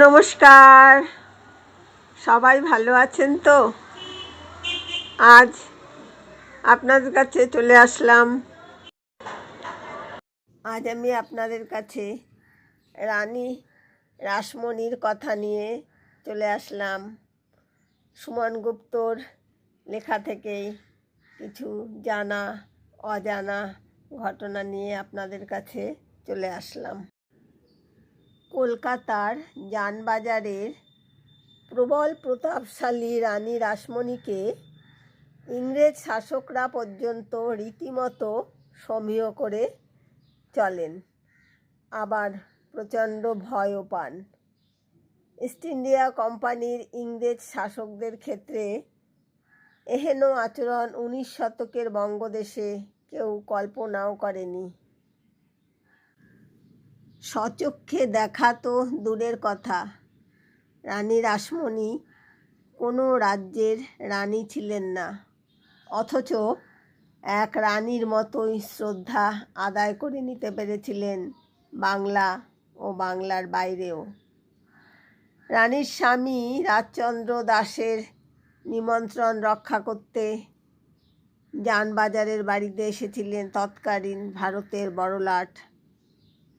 নমস্কার। সবাই ভালো আছেন তো? আজ আপনাদের কাছে চলে আসলাম। আজ আমি আপনাদের কাছে রানী রাসমণির কথা নিয়ে চলে আসলাম। সুমন গুপ্তর লেখা থেকেই কিছু জানা, অজানা ঘটনা নিয়ে আপনাদের কাছে চলে আসলাম। কলকাতার যানবাজারের প্রবল প্রতাপশালী রানী রাসমণিকে ইংরেজ শাসকরা পর্যন্ত রীতিমতো সমীহ করে চলেন। আবার প্রচণ্ড ভয়ও পান। ইস্ট ইন্ডিয়া কোম্পানির ইংরেজ শাসকদের ক্ষেত্রে এহেন আচরণ উনিশ শতকের বঙ্গদেশে কেউ কল্পনাও করেনি। সচক্ষে দেখা তো দূরের কথা। রানী রাসমণি কোনো রাজ্যের রানী ছিলেন না। অথচ এক রানীর মতোই শ্রদ্ধা আদায় করে নিতে পেরেছিলেন বাংলা ও বাংলার বাইরেও। রানীর স্বামী রাজচন্দ্র দাসের নিমন্ত্রণ রক্ষা করতে যানবাজারের বাড়িতে এসেছিলেন তৎকালীন ভারতের বড়লাট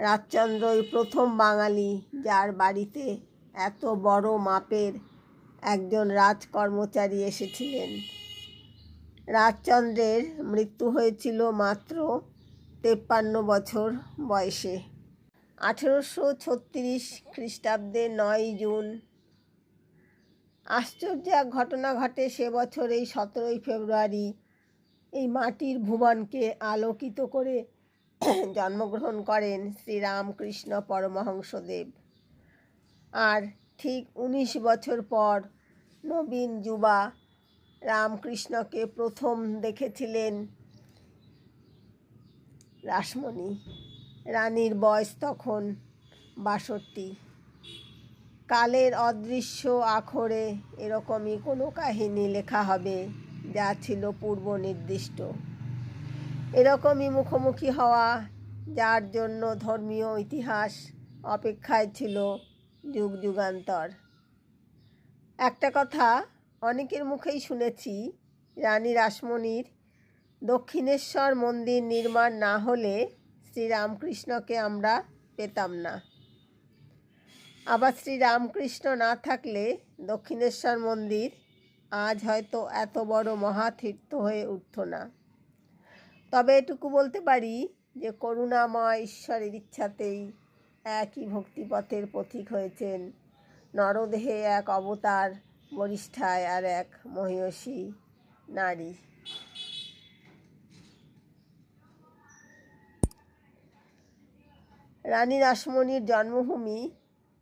রাজচন্দ্রই প্রথম বাঙালি, যার বাড়িতে এত বড় মাপের একজন রাজকর্মচারী এসেছিলেন। রাজচন্দ্রের মৃত্যু হয়েছিল মাত্র তেপ্পান্ন বছর বয়সে। আঠেরোশো ছত্রিশ খ্রিস্টাব্দে নয় জুন। আশ্চর্য এক ঘটনা ঘটে সে বছর এই সতেরোই ফেব্রুয়ারি। এই মাটির ভুবনকে আলোকিত করে জন্মগ্রহণ করেন শ্রীরামকৃষ্ণ পরমহংসদেব। আর ঠিক উনিশ বছর পর নবীন যুবা রামকৃষ্ণকে প্রথম দেখেছিলেন রাসমণি। রানীর বয়স তখন বাষট্টি। কালের অদৃশ্য আখরে এরকমই কোনো কাহিনী লেখা হবে, যা ছিল পূর্ব নির্দিষ্ট এরকমই মুখোমুখি হওয়া যার জন্য ধর্মীয় ইতিহাস অপেক্ষায় ছিল যুগ যুগান্তর। একটা কথা অনেকের মুখেই শুনেছি, রানী রাসমণির দক্ষিণেশ্বর মন্দির নির্মাণ না হলে শ্রীরামকৃষ্ণকে আমরা পেতাম না। আবার শ্রীরামকৃষ্ণ না থাকলে দক্ষিণেশ্বর মন্দির আজ হয়তো এত বড় মহাতীর্থ হয়ে উঠত না। তবে এটুকু বলতে পারি যে করুণাময় ঈশ্বরের ইচ্ছাতেই একই ভক্তিপথের পথিক হয়েছেন। নরদেহে এক অবতার, বরিষ্ঠায় আর এক মহিষী নারী। রানী রাসমণির জন্মভূমি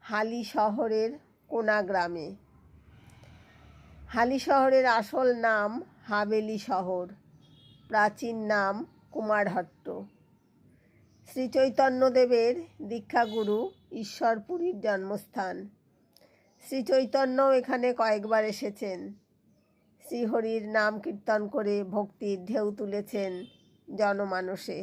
হালি শহরের কোনা গ্রামে। হালি শহরের আসল নাম হাবেলি শহর। প্রাচীন নাম কুমারহট্ট। শ্রীচৈতন্যদেবের দীক্ষাগুরু ঈশ্বরপুরীর জন্মস্থান। শ্রীচৈতন্যও এখানে কয়েকবার এসেছেন। শ্রীহরির নাম কীর্তন করে ভক্তির ঢেউ তুলেছেন জনমানসে।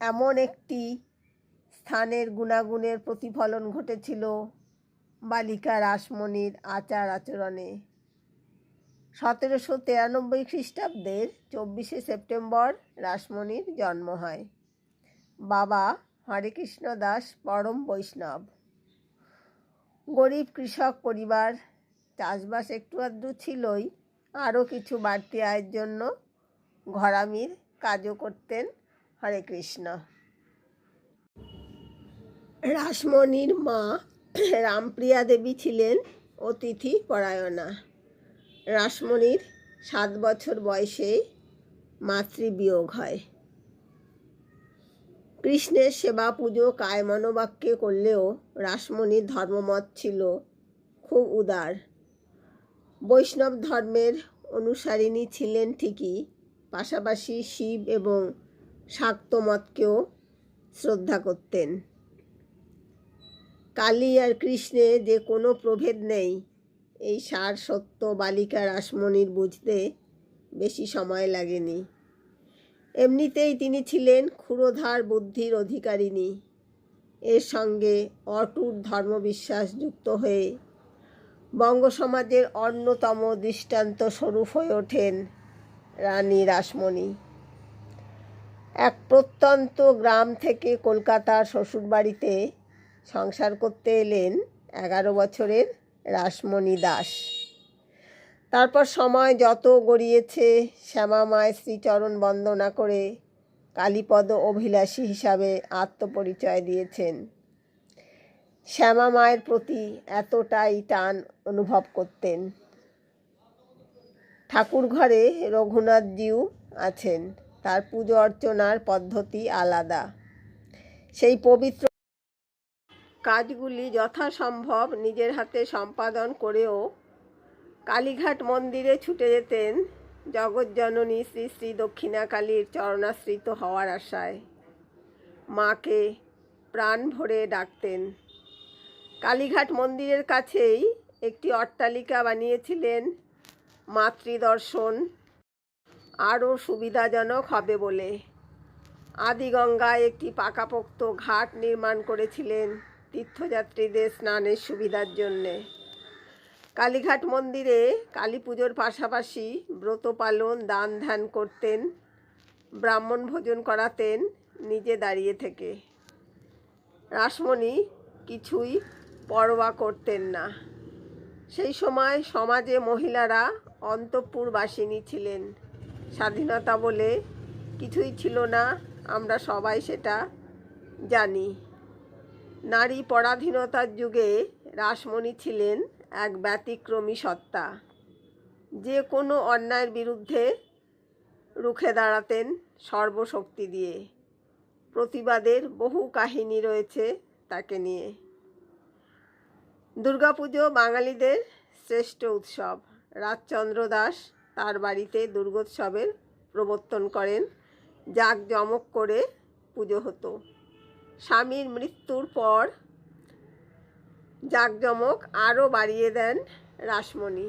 এমন একটি স্থানের গুণাগুণের প্রতিফলন ঘটেছিল বালিকা রাসমণির আচার আচরণে। সতেরোশো তিরানব্বই খ্রিস্টাব্দের চব্বিশে সেপ্টেম্বর রাসমণির জন্ম হয়। বাবা হরেকৃষ্ণ দাস পরম বৈষ্ণব। গরিব কৃষক পরিবার, চাষবাস একটু আধটু ছিলই, আরও কিছু বাড়তি আয়ের জন্য ঘরামির কাজও করতেন হরে কৃষ্ণ রাসমণির মা রামপ্রিয়া দেবী ছিলেন অতিথি পরায়ণা। রাসমণির সাত বছর বয়সে মাতৃবিয়োগ হয়। কৃষ্ণের সেবা, পুজো কায় মনোবাক্যে করলেও রাসমণির ধর্মমত ছিল খুব উদার। বৈষ্ণব ধর্মের অনুসারিণী ছিলেন ঠিকই, পাশাপাশি শিব এবং শাক্ত মতকেও শ্রদ্ধা করতেন। কালী আর কৃষ্ণে যে কোনো প্রভেদ নেই এই সার সত্য বালিকা রাসমণির বুঝতে বেশি সময় লাগেনি। এমনিতেই তিনি ছিলেন ক্ষুরোধার বুদ্ধির অধিকারিণী। এর সঙ্গে অটুট ধর্মবিশ্বাস যুক্ত হয়ে বঙ্গ সমাজের অন্যতম দৃষ্টান্ত স্বরূপ হয়ে ওঠেন রানী রাসমণি এক প্রত্যন্ত গ্রাম থেকে কলকাতার শ্বশুরবাড়িতে সংসার করতে এলেন এগারো বছরের রাসমণি দাস। তারপর সময় যত গড়িয়েছে, শ্যামা মায়ের শ্রীচরণ বন্দনা করে কালীপদ অভিলাষী হিসাবে আত্মপরিচয় দিয়েছেন। শ্যামা মায়ের প্রতি এতটাই টান অনুভব করতেন। ঠাকুর ঘরে রঘুনাথজিউ আছেন, তার পুজো অর্চনার পদ্ধতি আলাদা। সেই পবিত্র কাজগুলি যথাসম্ভব নিজের হাতে সম্পাদন করেও কালীঘাট মন্দিরে ছুটে যেতেন জগজ্জননী শ্রী শ্রী দক্ষিণাকালীর চরণাশ্রিত হওয়ার আশায়। মাকে প্রাণ ভরে ডাকতেন। কালীঘাট মন্দিরের কাছেই একটি অট্টালিকা বানিয়েছিলেন মাতৃদর্শন। আরও সুবিধাজনক হবে বলে। আদিগঙ্গায় একটি পাকাপোক্ত ঘাট নির্মাণ করেছিলেন তীর্থযাত্রীদের স্নানের সুবিধার জন্যে। কালীঘাট মন্দিরে কালী পুজোর পাশাপাশি ব্রত পালন দান ধ্যান করতেন, ব্রাহ্মণ ভোজন করাতেন নিজে দাঁড়িয়ে থেকে। রাসমণি কিছুই পরোয়া করতেন না। সেই সময় সমাজে মহিলারা অন্তঃপুরবাসিনী ছিলেন। স্বাধীনতা বলে কিছুই ছিল না, আমরা সবাই সেটা জানি। নারী পরাধীনতার যুগে রাসমণি ছিলেন এক ব্যতিক্রমী সত্তা। যে কোনো অন্যায়ের বিরুদ্ধে রুখে দাঁড়াতেন সর্বশক্তি দিয়ে। প্রতিবাদের বহু কাহিনী রয়েছে তাকে নিয়ে। দুর্গাপুজো বাঙালিদের শ্রেষ্ঠ উৎসব। রাজচন্দ্র দাস তার বাড়িতে দুর্গোৎসবের প্রবর্তন করেন। জাঁকজমক করে পুজো হতো। স্বামীর মৃত্যুর পর জাঁকজমক আরও বাড়িয়ে দেন রাসমণি।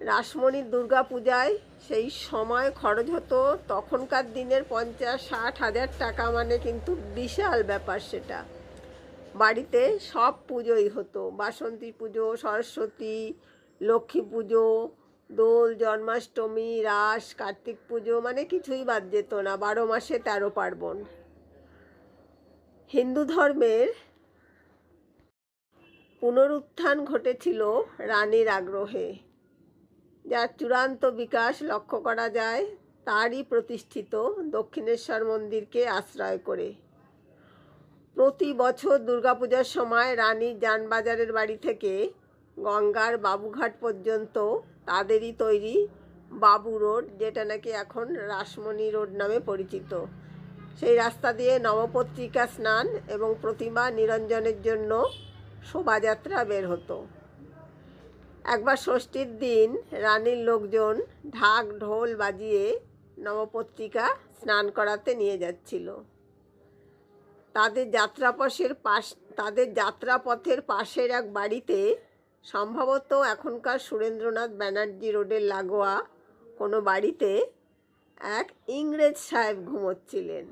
রাসমণির দুর্গা পূজায় সেই সময় খরচ হতো তখনকার দিনের পঞ্চাশ, ষাট হাজার টাকা মানে কিন্তু বিশাল ব্যাপার সেটা। বাড়িতে সব পুজোই হতো। বাসন্তী পুজো, সরস্বতী, লক্ষ্মী পুজো, দোল, জন্মাষ্টমী, রাস, কার্তিক পুজো মানে কিছুই বাদ যেত না। বারো মাসে তেরো পার্বণ। হিন্দু ধর্মের পুনরুত্থান ঘটেছিল রানীর আগ্রহে। যার চূড়ান্ত বিকাশ লক্ষ্য করা যায়, তারই প্রতিষ্ঠিত দক্ষিণেশ্বর মন্দিরকে আশ্রয় করে। প্রতি বছর দুর্গাপূজার সময় রানীর যানবাজারের বাড়ি থেকে গঙ্গার বাবুঘাট পর্যন্ত তাদেরই তৈরি বাবু রোড, যেটা নাকি এখন রাসমণি রোড নামে পরিচিত। সেই রাস্তা দিয়ে নবপত্রিকা স্নান এবং প্রতিমা নিরঞ্জনের জন্য শোভাযাত্রা বের হতো। একবার ষষ্ঠীর দিন রানীর লোকজন ঢাক ঢোল বাজিয়ে নবপত্রিকা স্নান করাতে নিয়ে যাচ্ছিল। তাদের যাত্রাপথের পাশ, তাদের যাত্রাপথের পাশের এক বাড়িতে সম্ভবত এখনকার সুরেন্দ্রনাথ ব্যানার্জি রোডের লাগোয়া কোনো বাড়িতে এক ইংরেজ সাহেব ঘুমোচ্ছিলেন।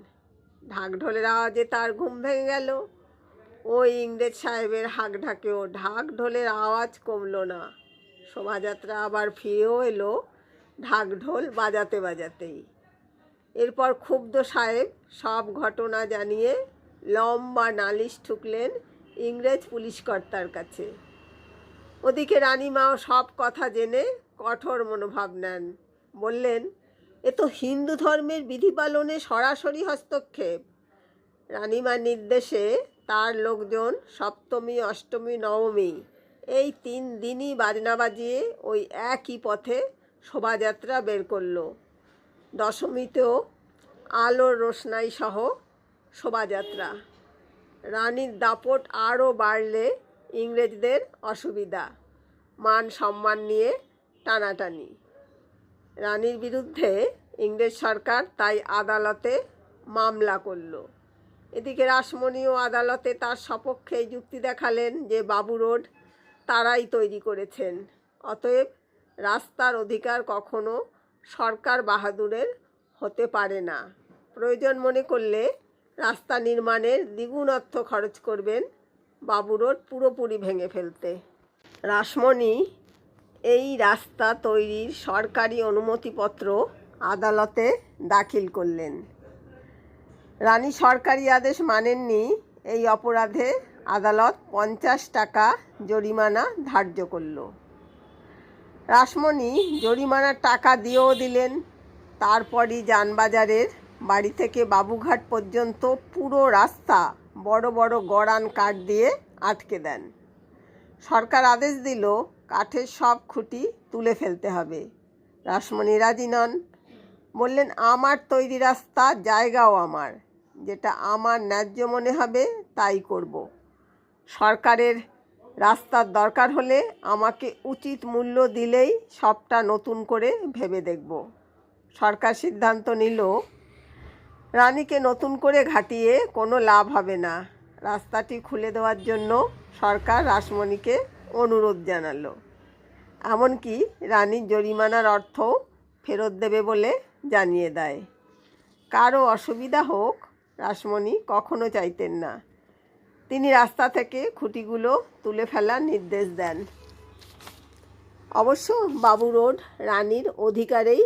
ঢাক ঢোলের আওয়াজে তার ঘুম ভেঙে গেল। ওই ইংরেজ সাহেবের হাঁক ঢাকেও ঢাক ঢোলের আওয়াজ কমলো না। শোভাযাত্রা আবার ফিরেও এলো ঢাক ঢোল বাজাতে বাজাতেই। এরপর ক্ষুব্ধ সাহেব সব ঘটনা জানিয়ে লম্বা নালিশ ঠুকলেন ইংরেজ পুলিশ কর্তার কাছে। ওদিকে রানীমাও সব কথা জেনে কঠোর মনোভাব নেন। বললেন এ তো হিন্দু ধর্মের বিধি পালনে সরাসরি হস্তক্ষেপ। রানীমার নির্দেশে তার লোকজন সপ্তমী, অষ্টমী, নবমী এই তিন দিনই বাজনা বাজিয়ে ওই একই পথে শোভাযাত্রা বের করল। দশমীতেও আলোর রোশনাই সহ শোভাযাত্রা। রানীর দাপট আরও বাড়লে ইংরেজদের অসুবিধা। মান সম্মান নিয়ে টানাটানি। রানীর বিরুদ্ধে ইংরেজ সরকার তাই আদালতে মামলা করল। এদিকে রাসমণিও আদালতে তার সপক্ষে যুক্তি দেখালেন যে বাবু রোড তারাই তৈরি করেছেন। অতএব রাস্তার অধিকার কখনো সরকার বাহাদুরের হতে পারে না। প্রয়োজন মনে করলে রাস্তা নির্মাণের দ্বিগুণ অর্থ খরচ করবেন বাবু রোড পুরোপুরি ভেঙে ফেলতে। রাসমণি এই রাস্তা তৈরির সরকারি অনুমতিপত্র আদালতে দাখিল করলেন। রানী সরকারি আদেশ মানেননি এই অপরাধে আদালত পঞ্চাশ টাকা জরিমানা ধার্য করল। রাসমণি জরিমানার টাকা দিয়েও দিলেন, তারপরই যানবাজারের বাড়ি থেকে বাবুঘাট পর্যন্ত পুরো রাস্তা বড় বড় গড়ান কাঠ দিয়ে আটকে দেন। সরকার আদেশ দিল কাঠের সব খুঁটি তুলে ফেলতে হবে। রাসমণি রাজি নন। বললেন, আমার তৈরি রাস্তা জায়গাও আমার। যেটা আমার ন্যায্য মনে হবে, তাই করব। সরকারের রাস্তার দরকার হলে আমাকে উচিত মূল্য দিলেই সবটা নতুন করে ভেবে দেখব। সরকার সিদ্ধান্ত নিল, রানীকে নতুন করে ঘাটিয়ে কোনো লাভ হবে না। রাস্তাটি খুলে দেওয়ার জন্য সরকার রাসমণিকে অনুরোধ জানালো। এমনকি রানীর জরিমানার অর্থ ফেরত দেবে বলে জানিয়ে দেয়। কারও অসুবিধা হোক, রাসমণি কখনো চাইতেন না। তিনি রাস্তা থেকে খুঁটিগুলো তুলে ফেলার নির্দেশ দেন। অবশ্য বাবু রোড রানীর অধিকারেই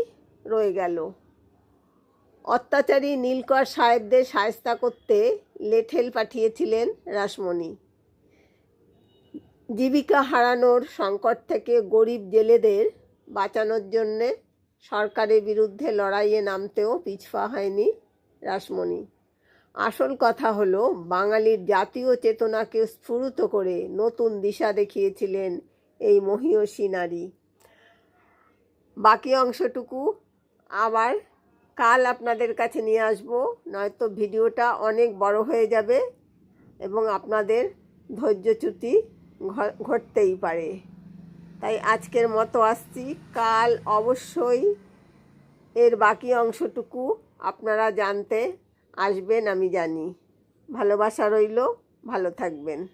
রয়ে গেল। অত্যাচারী নীলকর সাহেবদের সায়স্তা করতে লেঠেল পাঠিয়েছিলেন রাসমণি। জীবিকা হারানোর সংকট থেকে গরিব জেলেদের বাঁচানোর জন্যে সরকারের বিরুদ্ধে লড়াইয়ে নামতেও পিছপা হয়নি রাসমণি। আসল কথা হলো, বাঙালির জাতীয় চেতনাকে স্ফুরিত করে নতুন দিশা দেখিয়েছিলেন এই মহীয়সী নারী। বাকি অংশটুকু আবার কাল আপনাদের কাছে নিয়ে আসব, নয়তো ভিডিওটা অনেক বড় হয়ে যাবে এবং আপনাদের ধৈর্যচ্যুতি ঘটতেই পারে। তাই আজকের মতো আসছি। কাল অবশ্যই এর বাকি অংশটুকু আপনারা জানতে আসবেন, আমি জানি। ভালোবাসা রইল, ভালো থাকবেন।